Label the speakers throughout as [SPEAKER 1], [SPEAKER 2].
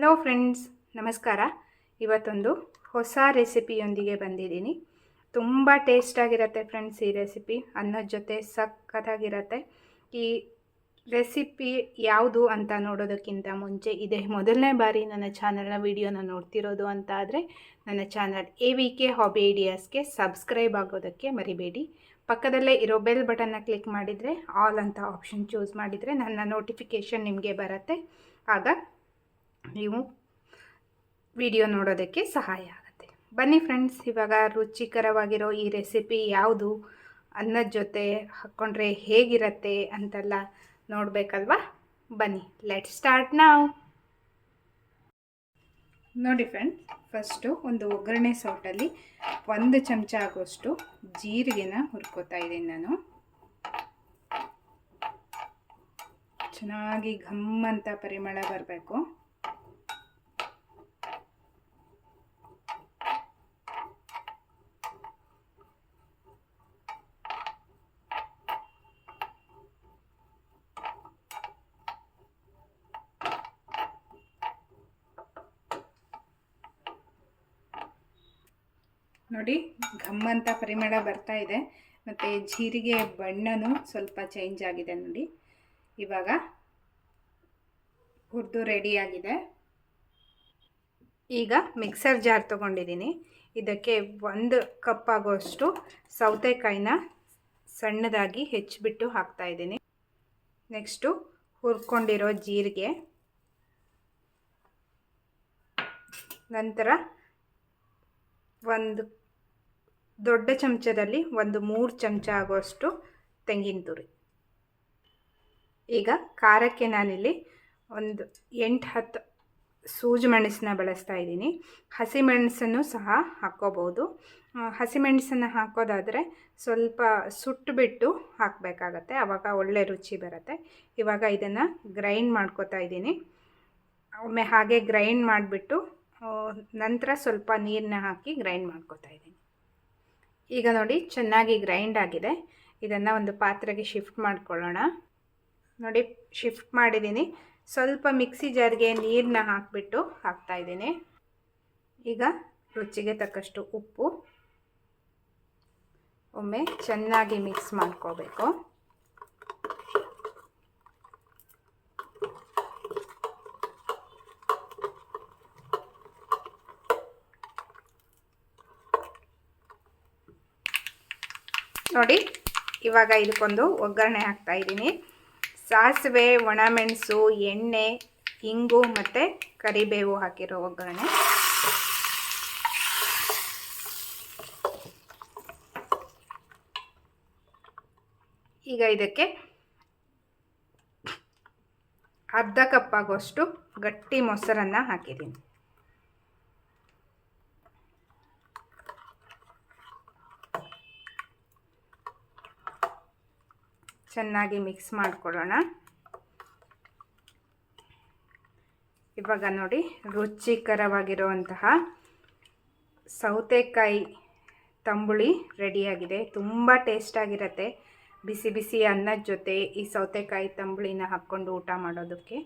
[SPEAKER 1] Hello friends ನಮಸ್ಕಾರ. ಇವತ್ತೊಂದು ಹೊಸ ರೆಸಿಪಿಯೊಂದಿಗೆ ಬಂದಿದ್ದೀನಿ. ತುಂಬ ಟೇಸ್ಟಾಗಿರುತ್ತೆ ಫ್ರೆಂಡ್ಸ್ ಈ ರೆಸಿಪಿ ಅನ್ನದ ಜೊತೆ ಸಖತ್ತಾಗಿರುತ್ತೆ. ಈ ರೆಸಿಪಿ ಯಾವುದು ಅಂತ ನೋಡೋದಕ್ಕಿಂತ ಮುಂಚೆ ಇದೇ ಮೊದಲನೇ ಬಾರಿ ನನ್ನ ಚಾನಲ್ನ ವಿಡಿಯೋನ ನೋಡ್ತಿರೋದು ಅಂತ ಆದರೆ ನನ್ನ channel A V K hobby ಐಡಿಯಾಸ್ಗೆ subscribe ಆಗೋದಕ್ಕೆ ಮರಿಬೇಡಿ. ಪಕ್ಕದಲ್ಲೇ ಇರೋ ಬೆಲ್ ಬಟನ್ನ ಕ್ಲಿಕ್ ಮಾಡಿದರೆ ಆಲ್ ಅಂತ ಆಪ್ಷನ್ ಚೂಸ್ ಮಾಡಿದರೆ ನನ್ನ ನೋಟಿಫಿಕೇಷನ್ ನಿಮಗೆ ಬರುತ್ತೆ. ಆಗ ನೀವು ವಿಡಿಯೋ ನೋಡೋದಕ್ಕೆ ಸಹಾಯ ಆಗುತ್ತೆ. ಬನ್ನಿ ಫ್ರೆಂಡ್ಸ್ ಇವಾಗ ರುಚಿಕರವಾಗಿರೋ ಈ ರೆಸಿಪಿ ಯಾವುದು? ಅನ್ನದ ಜೊತೆ ಹಾಕ್ಕೊಂಡ್ರೆ ಹೇಗಿರತ್ತೆ ಅಂತೆಲ್ಲ ನೋಡಬೇಕಲ್ವಾ? ಬನ್ನಿ ಲೆಟ್ ಸ್ಟಾರ್ಟ್ ನಾವು ನೋಡಿ ಫ್ರೆಂಡ್ಸ್ ಫಸ್ಟು ಒಂದು ಒಗ್ಗರಣೆ ಸೌಟಲ್ಲಿ ಒಂದು ಚಮಚ ಆಗೋಷ್ಟು ಜೀರಿಗೆನ ಹುರ್ಕೋತಾ ಇದ್ದೀನಿ ನಾನು. ಚೆನ್ನಾಗಿ ಘಮ್ ಅಂತ ಪರಿಮಳ ಬರಬೇಕು. ನೋಡಿ ಘಮ್ ಅಂತ ಪರಿಮಳ ಬರ್ತಾ ಇದೆ. ಮತ್ತು ಜೀರಿಗೆ ಬಣ್ಣನೂ ಸ್ವಲ್ಪ ಚೇಂಜ್ ಆಗಿದೆ ನೋಡಿ. ಇವಾಗ ಹುರಿದು ರೆಡಿಯಾಗಿದೆ ಈಗ ಮಿಕ್ಸರ್ ಜಾರ್ ತೊಗೊಂಡಿದ್ದೀನಿ. ಇದಕ್ಕೆ ಒಂದು ಕಪ್ ಆಗೋಷ್ಟು ಸೌತೆಕಾಯಿನ ಸಣ್ಣದಾಗಿ ಹೆಚ್ಚಿಬಿಟ್ಟು ಹಾಕ್ತಾಯಿದ್ದೀನಿ ನೆಕ್ಸ್ಟು ಹುರ್ಕೊಂಡಿರೋ ಜೀರಿಗೆ. ನಂತರ ಒಂದು ದೊಡ್ಡ ಚಮಚದಲ್ಲಿ ಒಂದು ಮೂರು ಚಮಚ ಆಗುವಷ್ಟು ತೆಂಗಿನ ತುರಿ. ಈಗ ಖಾರಕ್ಕೆ ನಾನಿಲ್ಲಿ ಒಂದು ಎಂಟು ಹತ್ತು ಸೂಜಿ ಮೆಣಸನ್ನ ಬಳಸ್ತಾ ಇದ್ದೀನಿ. ಹಸಿಮೆಣಸನ್ನು ಸಹ ಹಾಕ್ಕೋಬೋದು. ಹಸಿಮೆಣಸನ್ನು ಹಾಕೋದಾದರೆ ಸ್ವಲ್ಪ ಸುಟ್ಟುಬಿಟ್ಟು ಹಾಕಬೇಕಾಗತ್ತೆ. ಆವಾಗ ಒಳ್ಳೆ ರುಚಿ ಬರುತ್ತೆ. ಇವಾಗ ಇದನ್ನು ಗ್ರೈಂಡ್ ಮಾಡ್ಕೋತಾ ಇದ್ದೀನಿ. ಒಮ್ಮೆ ಹಾಗೆ ಗ್ರೈಂಡ್ ಮಾಡಿಬಿಟ್ಟು ನಂತರ ಸ್ವಲ್ಪ ನೀರನ್ನ ಹಾಕಿ ಗ್ರೈಂಡ್ ಮಾಡ್ಕೋತಾ ಇದ್ದೀನಿ. ಈಗ ನೋಡಿ ಚೆನ್ನಾಗಿ ಗ್ರೈಂಡ್ ಆಗಿದೆ. ಇದನ್ನು ಒಂದು ಪಾತ್ರೆಗೆ ಶಿಫ್ಟ್ ಮಾಡ್ಕೊಳ್ಳೋಣ. ನೋಡಿ ಶಿಫ್ಟ್ ಮಾಡಿದ್ದೀನಿ. ಸ್ವಲ್ಪ ಮಿಕ್ಸಿ ಜಾರ್ಗೆ ನೀರನ್ನ ಹಾಕಿಬಿಟ್ಟು ಹಾಕ್ತಾಯಿದ್ದೀನಿ ಈಗ ರುಚಿಗೆ ತಕ್ಕಷ್ಟು ಉಪ್ಪು. ಒಮ್ಮೆ ಚೆನ್ನಾಗಿ ಮಿಕ್ಸ್ ಮಾಡ್ಕೋಬೇಕು. ನೋಡಿ, ಇವಾಗ ಇದಕ್ಕೊಂದು ಒಗ್ಗರಣೆ ಹಾಕ್ತಾ ಇದ್ದೀನಿ. ಸಾಸಿವೆ, ಒಣಮೆಣಸು, ಎಣ್ಣೆ, ಇಂಗು ಮತ್ತು ಕರಿಬೇವು ಹಾಕಿರೋ ಒಗ್ಗರಣೆ. ಈಗ ಇದಕ್ಕೆ ಅರ್ಧ ಕಪ್ಪಾಗುವಷ್ಟು ಗಟ್ಟಿ ಮೊಸರನ್ನು ಹಾಕಿದ್ದೀನಿ. ಚೆನ್ನಾಗಿ ಮಿಕ್ಸ್ ಮಾಡ್ಕೊಳ್ಳೋಣ. ಇವಾಗ ನೋಡಿ, ರುಚಿಕರವಾಗಿರುವಂತಹ ಸೌತೆಕಾಯಿ ತಂಬುಳಿ ರೆಡಿಯಾಗಿದೆ. ತುಂಬ ಟೇಸ್ಟಾಗಿರತ್ತೆ ಬಿಸಿ ಬಿಸಿ ಅನ್ನದ ಜೊತೆ ಈ ಸೌತೆಕಾಯಿ ತಂಬುಳಿನ ಹಾಕ್ಕೊಂಡು ಊಟ ಮಾಡೋದಕ್ಕೆ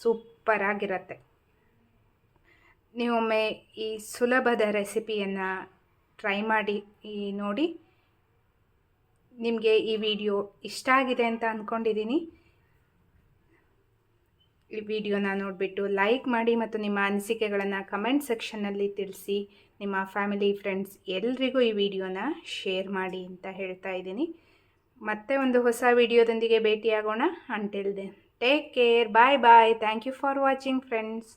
[SPEAKER 1] ಸೂಪರಾಗಿರುತ್ತೆ. ನೀವೊಮ್ಮೆ ಈ ಸುಲಭದ ರೆಸಿಪಿಯನ್ನು ಟ್ರೈ ಮಾಡಿ, ಈ ನೋಡಿ. ನಿಮಗೆ ಈ ವಿಡಿಯೋ ಇಷ್ಟ ಆಗಿದೆ ಅಂತ ಅಂದ್ಕೊಂಡಿದ್ದೀನಿ ಈ ವಿಡಿಯೋನ ನೋಡಿಬಿಟ್ಟು ಲೈಕ್ ಮಾಡಿ ಮತ್ತು ನಿಮ್ಮ ಅನಿಸಿಕೆಗಳನ್ನು ಕಮೆಂಟ್ ಸೆಕ್ಷನ್ನಲ್ಲಿ ತಿಳಿಸಿ. ನಿಮ್ಮ ಫ್ಯಾಮಿಲಿ, ಫ್ರೆಂಡ್ಸ್ ಎಲ್ರಿಗೂ ಈ ವಿಡಿಯೋನ ಶೇರ್ ಮಾಡಿ ಅಂತ ಹೇಳ್ತಾ ಇದ್ದೀನಿ. ಮತ್ತೆ ಒಂದು ಹೊಸ ವಿಡಿಯೋದೊಂದಿಗೆ ಭೇಟಿಯಾಗೋಣ. Until then take care bye bye thank you for watching friends